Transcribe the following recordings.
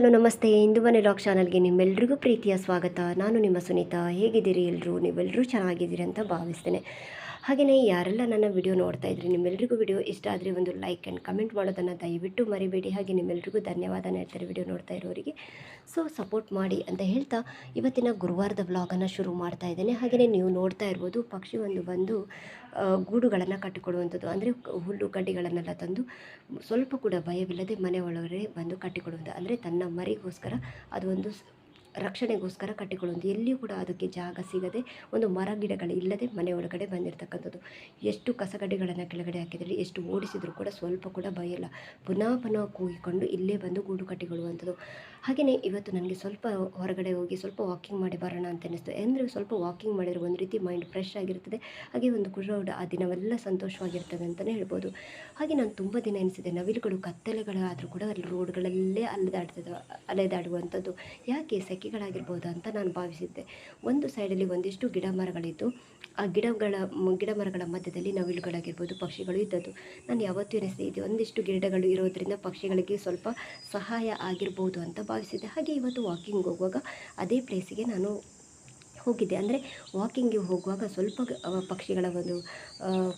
Hello, ನಮಸ್ತೆ. ಇಂದು ಮನೆ lock ಚಾನಲ್ಗೆ ನಿಮ್ಮೆಲ್ರಿಗೂ ಪ್ರೀತಿಯ ಸ್ವಾಗತ. ನಾನು ನಿಮ್ಮ ಸುನೀತಾ. ಹೇಗಿದ್ದೀರಿ ಎಲ್ಲರೂ ನೀವೆಲ್ಲರೂ ಚೆನ್ನಾಗಿದ್ದೀರಿ ಅಂತ ಭಾವಿಸ್ತೇನೆ. ಹಾಗೆಯೇ ಯಾರೆಲ್ಲ ನನ್ನ ವಿಡಿಯೋ ನೋಡ್ತಾ ಇದ್ರಿ, ನಿಮ್ಮೆಲ್ರಿಗೂ ವಿಡಿಯೋ ಇಷ್ಟ ಆದರೆ ಒಂದು ಲೈಕ್ ಆ್ಯಂಡ್ ಕಮೆಂಟ್ ಮಾಡೋದನ್ನು ದಯವಿಟ್ಟು ಮರಿಬೇಡಿ. ಹಾಗೆ ನಿಮ್ಮೆಲ್ರಿಗೂ ಧನ್ಯವಾದ ಹೇಳ್ತಾರೆ ವಿಡಿಯೋ ನೋಡ್ತಾ ಇರೋರಿಗೆ. ಸೊ ಸಪೋರ್ಟ್ ಮಾಡಿ ಅಂತ ಹೇಳ್ತಾ ಇವತ್ತಿನ ಗುರುವಾರದ ವ್ಲಾಗನ್ನು ಶುರು ಮಾಡ್ತಾ ಇದ್ದೇನೆ. ಹಾಗೆಯೇ ನೀವು ನೋಡ್ತಾ ಇರ್ಬೋದು, ಪಕ್ಷಿ ಒಂದು ಬಂದು ಗೂಡುಗಳನ್ನು ಕಟ್ಟಿಕೊಡುವಂಥದ್ದು, ಅಂದರೆ ಹುಲ್ಲು ಕಡ್ಡಿಗಳನ್ನೆಲ್ಲ ತಂದು ಸ್ವಲ್ಪ ಕೂಡ ಭಯವಿಲ್ಲದೆ ಮನೆ ಒಳಗಡೆ ಬಂದು ಕಟ್ಟಿಕೊಡುವಂಥ, ಅಂದರೆ ತನ್ನ ಮರಿಗೋಸ್ಕರ ಅದು ಒಂದು ಸ್- ರಕ್ಷಣೆಗೋಸ್ಕರ ಕಟ್ಟಿಕೊಳ್ಳುವುದು ಎಲ್ಲಿಯೂ ಕೂಡ ಅದಕ್ಕೆ ಜಾಗ ಸಿಗದೆ ಒಂದು ಮರ ಗಿಡಗಳು ಇಲ್ಲದೆ ಮನೆ ಒಳಗಡೆ ಬಂದಿರತಕ್ಕಂಥದ್ದು. ಎಷ್ಟು ಕಸಗಡ್ಡೆಗಳನ್ನು ಕೆಳಗಡೆ ಹಾಕಿದರೆ ಎಷ್ಟು ಓಡಿಸಿದರೂ ಕೂಡ ಸ್ವಲ್ಪ ಕೂಡ ಭಯ ಇಲ್ಲ ಪುನಃ ಪುನಃ ಕೂಗಿಕೊಂಡು ಇಲ್ಲೇ ಬಂದು ಗೂಡು ಕಟ್ಟಿಕೊಳ್ಳುವಂಥದ್ದು. ಹಾಗೆಯೇ ಇವತ್ತು ನನಗೆ ಸ್ವಲ್ಪ ಹೊರಗಡೆ ಹೋಗಿ ಸ್ವಲ್ಪ ವಾಕಿಂಗ್ ಮಾಡಿ ಬರೋಣ ಅಂತ ಅನ್ನಿಸ್ತು. ಅಂದರೆ ಸ್ವಲ್ಪ ವಾಕಿಂಗ್ ಮಾಡಿದರೆ ಒಂದು ರೀತಿ ಮೈಂಡ್ ಫ್ರೆಶ್ ಆಗಿರ್ತದೆ ಹಾಗೆ ಒಂದು ಕುರುಡ ಆ ದಿನವೆಲ್ಲ ಸಂತೋಷವಾಗಿರ್ತದೆ ಅಂತಲೇ ಹೇಳ್ಬೋದು. ಹಾಗೆ ನಾನು ತುಂಬ ದಿನ ಎನಿಸಿದೆ ನವಿಲುಗಳು, ಕತ್ತಲೆಗಳಾದರೂ ಕೂಡ ಅಲ್ಲಿ ರೋಡ್ಗಳಲ್ಲೇ ಅಲೆದಾಡ್ತದೆ, ಅಲೆದಾಡುವಂಥದ್ದು. ಯಾಕೆ ಸೆಕೆಗಳಾಗಿರ್ಬೋದಾ ಅಂತ ನಾನು ಭಾವಿಸಿದ್ದೆ. ಒಂದು ಸೈಡಲ್ಲಿ ಒಂದಿಷ್ಟು ಗಿಡ ಮರಗಳಿದ್ದು, ಆ ಗಿಡಗಳ ಗಿಡ ಮರಗಳ ಮಧ್ಯದಲ್ಲಿ ನವಿಲುಗಳಾಗಿರ್ಬೋದು ಪಕ್ಷಿಗಳು ಇದ್ದದ್ದು. ನಾನು ಯಾವತ್ತೂ ಎನಿಸಿದೆ ಇದು ಒಂದಿಷ್ಟು ಗಿಡಗಳು ಇರೋದ್ರಿಂದ ಪಕ್ಷಿಗಳಿಗೆ ಸ್ವಲ್ಪ ಸಹಾಯ ಆಗಿರ್ಬೋದು ಅಂತ ಭಾವಿಸಿದ್ದೆ. ಹಾಗೆ ಇವತ್ತು ವಾಕಿಂಗ್ ಹೋಗುವಾಗ ಅದೇ ಪ್ಲೇಸಿಗೆ ನಾನು ಹೋಗಿದ್ದೆ ಅಂದರೆ ವಾಕಿಂಗ್ಗೆ ಹೋಗುವಾಗ ಸ್ವಲ್ಪ ಪಕ್ಷಿಗಳ ಒಂದು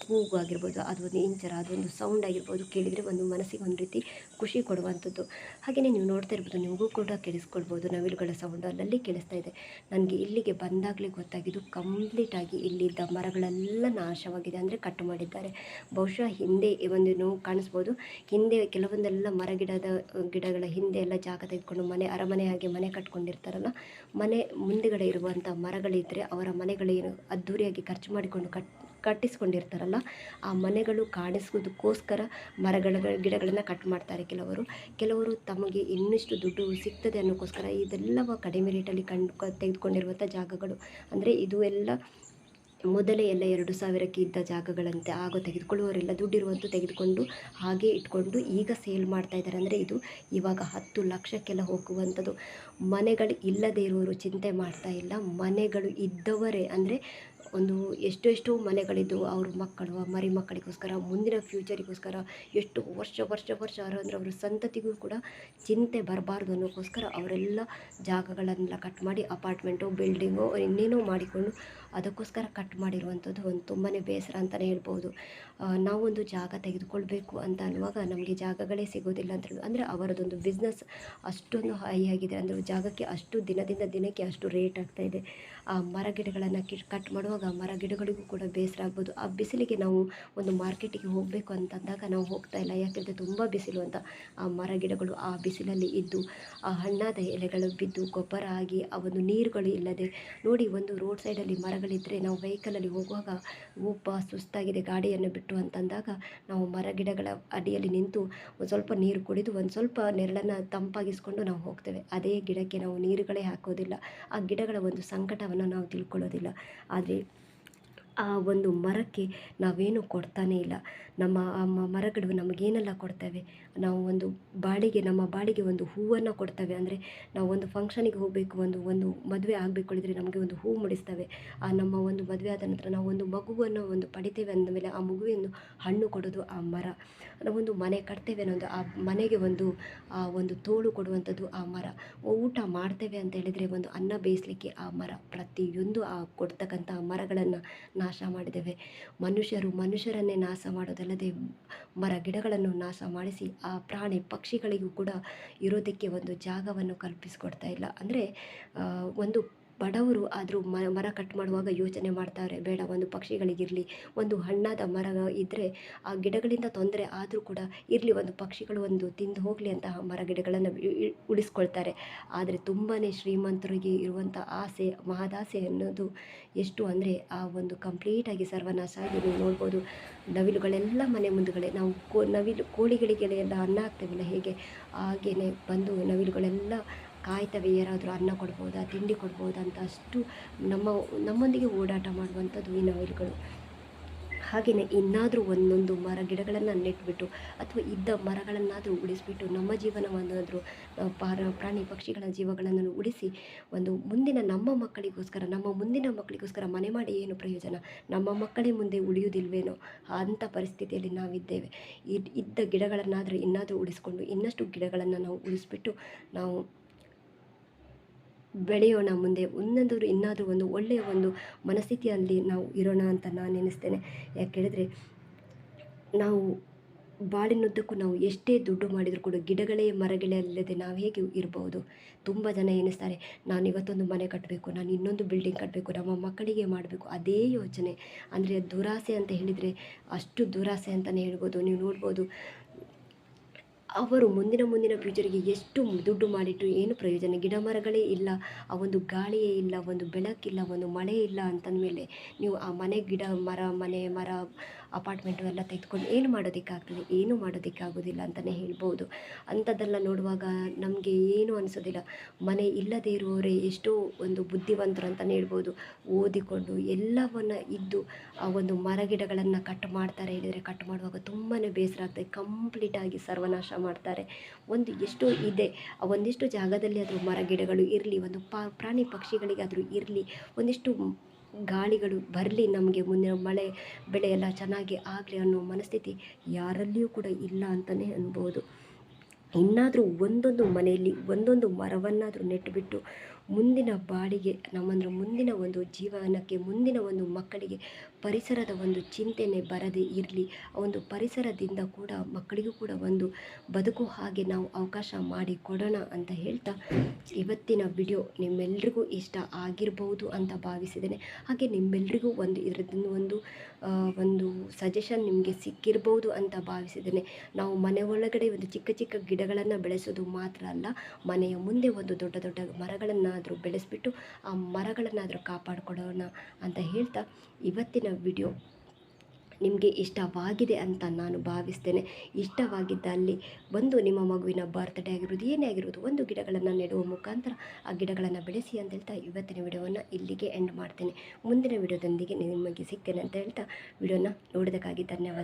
ಕೂಗು ಆಗಿರ್ಬೋದು, ಅದೊಂದು ಇಂಚರ ಅದೊಂದು ಸೌಂಡ್ ಆಗಿರ್ಬೋದು ಕೇಳಿದರೆ ಒಂದು ಮನಸ್ಸಿಗೆ ಒಂದು ರೀತಿ ಖುಷಿ ಕೊಡುವಂಥದ್ದು ಹಾಗೆಯೇ ನೀವು ನೋಡ್ತಾ ಇರ್ಬೋದು, ನಿಮಗೂ ಕೂಡ ಕೇಳಿಸ್ಕೊಳ್ಬೋದು. ನವಿಲುಗಳ ಸೌಂಡ್ ಅಲ್ಲಲ್ಲಿ ಕೇಳಿಸ್ತಾ ಇದೆ. ನನಗೆ ಇಲ್ಲಿಗೆ ಬಂದಾಗಲೇ ಗೊತ್ತಾಗಿದ್ದು ಕಂಪ್ಲೀಟಾಗಿ ಇಲ್ಲಿದ್ದ ಮರಗಳೆಲ್ಲ ನಾಶವಾಗಿದೆ ಅಂದರೆ ಕಟ್ ಮಾಡಿದ್ದಾರೆ. ಬಹುಶಃ ಹಿಂದೆ ಒಂದು ನೋವು ಕಾಣಿಸ್ಬೋದು. ಹಿಂದೆ ಕೆಲವೊಂದೆಲ್ಲ ಮರ ಗಿಡದ ಗಿಡಗಳ ಹಿಂದೆ ಎಲ್ಲ ಜಾಗ ತೆಗೆದುಕೊಂಡು ಮನೆ, ಅರಮನೆ ಹಾಗೆ ಮನೆ ಕಟ್ಕೊಂಡಿರ್ತಾರಲ್ಲ, ಮನೆ ಮುಂದುಗಡೆ ಇರುವಂಥ ಮರಗಳಿದ್ದರೆ ಅವರ ಮನೆಗಳೇನು ಅದ್ಧೂರಿಯಾಗಿ ಖರ್ಚು ಮಾಡಿಕೊಂಡು ಕಟ್, ಕಟ್ಟಿಸ್ಕೊಂಡಿರ್ತಾರಲ್ಲ, ಆ ಮನೆಗಳು ಕಾಣಿಸೋದಕ್ಕೋಸ್ಕರ ಮರಗಳ ಗಿಡಗಳನ್ನು ಕಟ್ ಮಾಡ್ತಾರೆ ಕೆಲವರು. ಕೆಲವರು ತಮಗೆ ಇನ್ನಷ್ಟು ದುಡ್ಡು ಸಿಗ್ತದೆ ಅನ್ನೋಕ್ಕೋಸ್ಕರ ಇದೆಲ್ಲವ ಕಡಿಮೆ ರೇಟಲ್ಲಿ ಕಂಡು, ತೆಗೆದುಕೊಂಡಿರುವಂಥ ಜಾಗಗಳು. ಅಂದರೆ ಇದು ಎಲ್ಲ ಮೊದಲೇ ಎಲ್ಲ ಎರಡು ಸಾವಿರಕ್ಕೆ ಇದ್ದ ಜಾಗಗಳಂತೆ ಆಗ ತೆಗೆದುಕೊಳ್ಳುವವರೆಲ್ಲ ದುಡ್ಡಿರುವಂತೂ ತೆಗೆದುಕೊಂಡು ಹಾಗೆ ಇಟ್ಕೊಂಡು ಈಗ ಸೇಲ್ ಮಾಡ್ತಾ ಇದ್ದಾರೆ. ಅಂದರೆ ಇದು ಇವಾಗ ಹತ್ತು ಲಕ್ಷಕ್ಕೆಲ್ಲ ಹೋಗುವಂಥದ್ದು. ಮನೆಗಳು ಇಲ್ಲದೇ ಇರುವವರು ಚಿಂತೆ ಮಾಡ್ತಾ ಇಲ್ಲ. ಮನೆಗಳು ಇದ್ದವರೇ, ಅಂದರೆ ಒಂದು ಎಷ್ಟೆಷ್ಟು ಎಷ್ಟೋ ಮನೆಗಳಿದ್ದು ಅವ್ರ ಮಕ್ಕಳು ಮರಿ ಮಕ್ಕಳಿಗೋಸ್ಕರ ಮುಂದಿನ ಫ್ಯೂಚರಿಗೋಸ್ಕರ, ಎಷ್ಟು ವರ್ಷ ವರ್ಷ ವರ್ಷ ಅಂದರೆ ಅವರ ಸಂತತಿಗೂ ಕೂಡ ಚಿಂತೆ ಬರಬಾರ್ದು ಅನ್ನೋಕ್ಕೋಸ್ಕರ ಅವರೆಲ್ಲ ಜಾಗಗಳನ್ನೆಲ್ಲ ಕಟ್ ಮಾಡಿ, ಅಪಾರ್ಟ್ಮೆಂಟು, ಬಿಲ್ಡಿಂಗು, ಇನ್ನೇನೋ ಮಾಡಿಕೊಂಡು ಅದಕ್ಕೋಸ್ಕರ ಕಟ್ ಮಾಡಿರುವಂಥದ್ದು ಒಂದು ತುಂಬಾ ಬೇಸರ ಅಂತಲೇ ಹೇಳ್ಬೋದು. ನಾವೊಂದು ಜಾಗ ತೆಗೆದುಕೊಳ್ಬೇಕು ಅಂತ ಅನ್ನುವಾಗ ನಮಗೆ ಜಾಗಗಳೇ ಸಿಗೋದಿಲ್ಲ ಅಂತ ಹೇಳಿ ಅಂದರೆ ಅವರದೊಂದು ಬಿಸ್ನೆಸ್ ಅಷ್ಟೊಂದು ಹೈ ಆಗಿದೆ ಅಂದರೆ ಜಾಗಕ್ಕೆ ಅಷ್ಟು ದಿನದಿಂದ ದಿನಕ್ಕೆ ಅಷ್ಟು ರೇಟ್ ಆಗ್ತಾ ಇದೆ. ಆ, ಮರ ಗಿಡಗಳನ್ನು ಕಿ ಕಟ್ ಮಾಡುವಾಗ ಮರ ಗಿಡಗಳಿಗೂ ಕೂಡ ಬೇಸರ ಆಗ್ಬೋದು. ಆ ಬಿಸಿಲಿಗೆ ನಾವು ಒಂದು ಮಾರ್ಕೆಟಿಗೆ ಹೋಗಬೇಕು ಅಂತಂದಾಗ ನಾವು ಹೋಗ್ತಾ ಇಲ್ಲ. ಯಾಕೆಂದರೆ ತುಂಬ ಬಿಸಿಲು ಅಂತ. ಆ ಮರ ಗಿಡಗಳು ಆ ಬಿಸಿಲಲ್ಲಿ ಇದ್ದು, ಆ ಹಣ್ಣಾದ ಎಲೆಗಳು ಬಿದ್ದು, ಗೊಬ್ಬರ ಆಗಿ ಆ ಒಂದು ನೀರುಗಳು ಇಲ್ಲದೆ ನೋಡಿ ಒಂದು ರೋಡ್ ಸೈಡಲ್ಲಿ ಮರಗಳಿದ್ದರೆ ನಾವು ವೆಹಿಕಲಲ್ಲಿ ಹೋಗುವಾಗ ಒಬ್ಬ ಸುಸ್ತಾಗಿದೆ, ಗಾಡಿಯನ್ನು ಬಿಟ್ಟು ಅಂತಂದಾಗ ನಾವು ಮರ ಗಿಡಗಳ ಅಡಿಯಲ್ಲಿ ನಿಂತು ಒಂದು ಸ್ವಲ್ಪ ನೀರು ಕುಡಿದು ಒಂದು ಸ್ವಲ್ಪ ನೆರಳನ್ನು ತಂಪಾಗಿಸ್ಕೊಂಡು ನಾವು ಹೋಗ್ತೇವೆ. ಅದೇ ಗಿಡಕ್ಕೆ ನಾವು ನೀರುಗಳೇ ಹಾಕೋದಿಲ್ಲ. ಆ ಗಿಡಗಳ ಒಂದು ಸಂಕಟವನ್ನು ನಾವು ತಿಳ್ಕೊಳ್ಳೋದಿಲ್ಲ. ಆದರೆ ಆ ಒಂದು ಮರಕ್ಕೆ ನಾವೇನು ಕೊಡ್ತಾನೇ ಇಲ್ಲ. ನಮ್ಮ ಆ ಮರಗಳು ನಮಗೇನೆಲ್ಲ ಕೊಡ್ತವೆ? ನಾವು ಒಂದು ಬಾಡಿಗೆ, ನಮ್ಮ ಬಾಡಿಗೆ ಒಂದು ಹೂವನ್ನು ಕೊಡ್ತವೆ. ಅಂದರೆ ನಾವು ಒಂದು ಫಂಕ್ಷನಿಗೆ ಹೋಗಬೇಕು, ಒಂದು ಒಂದು ಮದುವೆ ಆಗಬೇಕು ಹೇಳಿದರೆ ನಮಗೆ ಒಂದು ಹೂ ಮುಡಿಸ್ತವೆ. ಆ ನಮ್ಮ ಒಂದು ಮದುವೆ ಆದ ನಂತರ ನಾವು ಒಂದು ಮಗುವನ್ನು ಒಂದು ಪಡಿತೇವೆ ಅಂದಮೇಲೆ ಆ ಮಗುವಿನ ಹಣ್ಣು ಕೊಡೋದು ಆ ಮರ. ನಾವೊಂದು ಮನೆ ಕಟ್ತೇವೆ ಅನ್ನೋದು, ಆ ಮನೆಗೆ ಒಂದು, ಆ ಒಂದು ತೋಳು ಕೊಡುವಂಥದ್ದು ಆ ಮರ. ಊಟ ಮಾಡ್ತೇವೆ ಅಂತ ಹೇಳಿದರೆ ಒಂದು ಅನ್ನ ಬೇಯಿಸಲಿಕ್ಕೆ ಆ ಮರ. ಪ್ರತಿಯೊಂದು ಆ ಕೊಡ್ತಕ್ಕಂಥ ಮರಗಳನ್ನು ನಾಶ ಮಾಡಿದ್ದೇವೆ. ಮನುಷ್ಯರು ಮನುಷ್ಯರನ್ನೇ ನಾಶ ಮಾಡೋದಲ್ಲದೆ ಮರ ಗಿಡಗಳನ್ನು ನಾಶ ಮಾಡಿಸಿ ಆ ಪ್ರಾಣಿ ಪಕ್ಷಿಗಳಿಗೂ ಕೂಡ ಇರೋದಕ್ಕೆ ಒಂದು ಜಾಗವನ್ನು ಕಲ್ಪಿಸಿಕೊಡ್ತಾ ಇಲ್ಲ. ಅಂದರೆ ಒಂದು ಬಡವರು ಆದರೂ ಮ, ಮರ ಕಟ್ ಮಾಡುವಾಗ ಯೋಚನೆ ಮಾಡ್ತಾರೆ, ಬೇಡ, ಒಂದು ಪಕ್ಷಿಗಳಿಗಿರಲಿ, ಒಂದು ಹಣ್ಣಾದ ಮರ ಇದ್ದರೆ ಆ ಗಿಡಗಳಿಂದ ತೊಂದರೆ ಆದರೂ ಕೂಡ ಇರಲಿ, ಒಂದು ಪಕ್ಷಿಗಳು ಒಂದು ತಿಂದು ಹೋಗಲಿ ಅಂತ ಮರ ಗಿಡಗಳನ್ನು ಉಳಿಸ್ಕೊಳ್ತಾರೆ. ಆದರೆ ತುಂಬಾ ಶ್ರೀಮಂತರಿಗೆ ಇರುವಂಥ ಆಸೆ, ಮಹದಾಸೆ ಅನ್ನೋದು ಎಷ್ಟು ಅಂದರೆ ಆ ಒಂದು ಕಂಪ್ಲೀಟಾಗಿ ಸರ್ವನಾಶ ಆಗಿ ನೀವು ನೋಡ್ಬೋದು, ನವಿಲುಗಳೆಲ್ಲ ಮನೆ ಮುಂದುಗಡೆ, ನಾವು ಕೋ, ನವಿಲು ಕೋಳಿಗಳಿಗೆಲ್ಲ ಅನ್ನ ಹಾಕ್ತೇವಲ್ಲ ಹೇಗೆ ಹಾಗೆಯೇ ಬಂದು ನವಿಲುಗಳೆಲ್ಲ ಕಾಯ್ತವೆ ಯಾರಾದರೂ ಅನ್ನ ಕೊಡ್ಬೋದಾ, ತಿಂಡಿ ಕೊಡ್ಬೋದಾ ಅಂತ ಅಷ್ಟು ನಮ್ಮ, ನಮ್ಮೊಂದಿಗೆ ಓಡಾಟ ಮಾಡುವಂಥದ್ದು ಈ ನವಿಲುಗಳು ಹಾಗೆಯೇ ಇನ್ನಾದರೂ ಒಂದೊಂದು ಮರ ಗಿಡಗಳನ್ನು ನೆಟ್ಬಿಟ್ಟು ಅಥವಾ ಇದ್ದ ಮರಗಳನ್ನಾದರೂ ಉಳಿಸಿಬಿಟ್ಟು ನಮ್ಮ ಜೀವನವನ್ನಾದರೂ ಪಾರ, ಪ್ರಾಣಿ ಪಕ್ಷಿಗಳ ಜೀವಗಳನ್ನು ಉಳಿಸಿ ಒಂದು ಮುಂದಿನ ನಮ್ಮ ಮಕ್ಕಳಿಗೋಸ್ಕರ, ನಮ್ಮ ಮುಂದಿನ ಮಕ್ಕಳಿಗೋಸ್ಕರ ಮನೆ ಮಾಡಿ ಏನು ಪ್ರಯೋಜನ? ನಮ್ಮ ಮಕ್ಕಳೇ ಮುಂದೆ ಉಳಿಯುವುದಿಲ್ವೇನೋ ಅಂಥ ಪರಿಸ್ಥಿತಿಯಲ್ಲಿ ನಾವಿದ್ದೇವೆ. ಇದ್, ಇದ್ದ ಗಿಡಗಳನ್ನಾದರೂ ಇನ್ನಾದರೂ ಉಳಿಸ್ಕೊಂಡು ಇನ್ನಷ್ಟು ಗಿಡಗಳನ್ನು ನಾವು ಉಳಿಸ್ಬಿಟ್ಟು ನಾವು ಬೆಳೆಯೋಣ ಮುಂದೆ ಒಂದೊಂದು ಇನ್ನಾದರೂ ಒಂದು ಒಳ್ಳೆಯ ಒಂದು ಮನಸ್ಥಿತಿಯಲ್ಲಿ ನಾವು ಇರೋಣ ಅಂತ ನಾನು ನೆನೆಸ್ತೇನೆ ಯಾಕೆ ಹೇಳಿದ್ರೆ, ನಾವು ಬಾಳಿನುದ್ದಕ್ಕೂ ನಾವು ಎಷ್ಟೇ ದುಡ್ಡು ಮಾಡಿದರೂ ಕೂಡ ಗಿಡಗಳೇ, ಮರಗಳೇ ಅಲ್ಲದೆ ನಾವು ಹೇಗೆ ಇರಬಹುದು ತುಂಬ ಜನ ಎನಿಸ್ತಾರೆ ನಾನು ಇವತ್ತೊಂದು ಮನೆ ಕಟ್ಟಬೇಕು ನಾನು ಇನ್ನೊಂದು ಬಿಲ್ಡಿಂಗ್ ಕಟ್ಟಬೇಕು ನಮ್ಮ ಮಕ್ಕಳಿಗೆ ಮಾಡಬೇಕು. ಅದೇ ಯೋಚನೆ. ಅಂದರೆ ದುರಾಸೆ ಅಂತ ಹೇಳಿದರೆ ಅಷ್ಟು ದುರಾಸೆ ಅಂತಲೇ ಹೇಳ್ಬೋದು. ನೀವು ನೋಡ್ಬೋದು ಅವರು ಮುಂದಿನ ಮುಂದಿನ ಫ್ಯೂಚರಿಗೆ ಎಷ್ಟು ದುಡ್ಡು ಮಾಡಿಟ್ಟು ಏನು ಪ್ರಯೋಜನ? ಗಿಡ ಮರಗಳೇ ಇಲ್ಲ, ಆ ಒಂದು ಗಾಳಿಯೇ ಇಲ್ಲ ಒಂದು ಬೆಳಕಿಲ್ಲ ಒಂದು ಮಳೆ ಇಲ್ಲ ಅಂತಂದಮೇಲೆ ನೀವು ಆ ಮನೆ ಗಿಡ, ಮರ, ಮನೆ, ಮರ ಅಪಾರ್ಟ್ಮೆಂಟು ಎಲ್ಲ ತೆಗೆದುಕೊಂಡು ಏನು ಮಾಡೋದಕ್ಕಾಗ್ತದೆ? ಏನೂ ಮಾಡೋದಕ್ಕಾಗೋದಿಲ್ಲ ಅಂತಲೇ ಹೇಳ್ಬೋದು. ಅಂಥದ್ದೆಲ್ಲ ನೋಡುವಾಗ ನಮಗೆ ಏನು ಅನಿಸೋದಿಲ್ಲ. ಮನೆ ಇಲ್ಲದೇ ಇರುವವರೇ ಎಷ್ಟೋ ಒಂದು ಬುದ್ಧಿವಂತರು ಅಂತಲೇ ಹೇಳ್ಬೋದು. ಓದಿಕೊಂಡು ಎಲ್ಲವನ್ನು ಇದ್ದು ಆ ಒಂದು ಮರ ಗಿಡಗಳನ್ನು ಕಟ್ ಮಾಡ್ತಾರೆ ಹೇಳಿದರೆ ಕಟ್ ಮಾಡುವಾಗ ತುಂಬಾ ಬೇಸರ ಆಗ್ತದೆ. ಕಂಪ್ಲೀಟಾಗಿ ಸರ್ವನಾಶ ಮಾಡ್ತಾರೆ. ಒಂದು ಎಷ್ಟೋ ಇದೆ, ಒಂದಿಷ್ಟು ಜಾಗದಲ್ಲಿ ಆದರೂ ಮರ ಗಿಡಗಳು ಇರಲಿ, ಒಂದು ಪ್ರಾಣಿ ಪಕ್ಷಿಗಳಿಗಾದರೂ ಇರಲಿ, ಒಂದಿಷ್ಟು ಗಾಳಿಗಳು ಬರಲಿ, ನಮಗೆ ಮುಂದಿನ ಮಳೆ ಬೆಳೆ ಎಲ್ಲ ಚೆನ್ನಾಗಿ ಆಗಲಿ ಅನ್ನೋ ಮನಸ್ಥಿತಿ ಯಾರಲ್ಲಿಯೂ ಕೂಡ ಇಲ್ಲ ಅಂತಲೇ ಅನ್ಬೋದು. ಇನ್ನಾದರೂ ಒಂದೊಂದು ಮನೆಯಲ್ಲಿ ಒಂದೊಂದು ಮರವನ್ನಾದರೂ ನೆಟ್ಟುಬಿಟ್ಟು ಮುಂದಿನ ಬಾಳಿಗೆ ನಮ್ಮಂದ್ರೆ ಮುಂದಿನ ಒಂದು ಜೀವನಕ್ಕೆ, ಮುಂದಿನ ಒಂದು ಮಕ್ಕಳಿಗೆ ಪರಿಸರದ ಒಂದು ಚಿಂತೆನೆ ಬರದೇ ಇರಲಿ. ಒಂದು ಪರಿಸರದಿಂದ ಕೂಡ ಮಕ್ಕಳಿಗೂ ಕೂಡ ಒಂದು ಬದುಕು ಹಾಗೆ ನಾವು ಅವಕಾಶ ಮಾಡಿ ಕೊಡೋಣ ಅಂತ ಹೇಳ್ತಾ ಇವತ್ತಿನ ವಿಡಿಯೋ ನಿಮ್ಮೆಲ್ರಿಗೂ ಇಷ್ಟ ಆಗಿರ್ಬೋದು ಅಂತ ಭಾವಿಸಿದ್ದೇನೆ. ಹಾಗೆ ನಿಮ್ಮೆಲ್ರಿಗೂ ಒಂದು ಇದರದ್ದು ಒಂದು ಒಂದು ಸಜೆಷನ್ ನಿಮಗೆ ಸಿಕ್ಕಿರ್ಬೋದು ಅಂತ ಭಾವಿಸಿದ್ದೇನೆ. ನಾವು ಮನೆ ಒಳಗಡೆ ಒಂದು ಚಿಕ್ಕ ಚಿಕ್ಕ ಗಿಡಗಳನ್ನು ಬೆಳೆಸೋದು ಮಾತ್ರ ಅಲ್ಲ, ಮನೆಯ ಮುಂದೆ ಒಂದು ದೊಡ್ಡ ದೊಡ್ಡ ಮರಗಳನ್ನಾದರೂ ಬೆಳೆಸ್ಬಿಟ್ಟು ಆ ಮರಗಳನ್ನಾದರೂ ಕಾಪಾಡಿಕೊಡೋಣ ಅಂತ ಹೇಳ್ತಾ ಇವತ್ತಿನ ವಿಡಿಯೋ ನಿಮಗೆ ಇಷ್ಟವಾಗಿದೆ ಅಂತ ನಾನು ಭಾವಿಸ್ತೇನೆ. ಇಷ್ಟವಾಗಿದ್ದಲ್ಲಿ ಒಂದು ನಿಮ್ಮ ಮಗುವಿನ ಬರ್ತ್ಡೇ ಆಗಿರೋದು, ಏನೇ ಆಗಿರೋದು, ಒಂದು ಗಿಡಗಳನ್ನು ನೆಡುವ ಮುಖಾಂತರ ಆ ಗಿಡಗಳನ್ನು ಬೆಳೆಸಿ ಅಂತ ಹೇಳ್ತಾ ಇವತ್ತಿನ ವಿಡಿಯೋವನ್ನು ಇಲ್ಲಿಗೆ ಎಂಡ್ ಮಾಡ್ತೇನೆ. ಮುಂದಿನ ವಿಡಿಯೋದೊಂದಿಗೆ ನಿಮಗೆ ಸಿಗ್ತೇನೆ ಅಂತ ಹೇಳ್ತಾ ವಿಡಿಯೋನ ನೋಡೋದಕ್ಕಾಗಿ ಧನ್ಯವಾದ.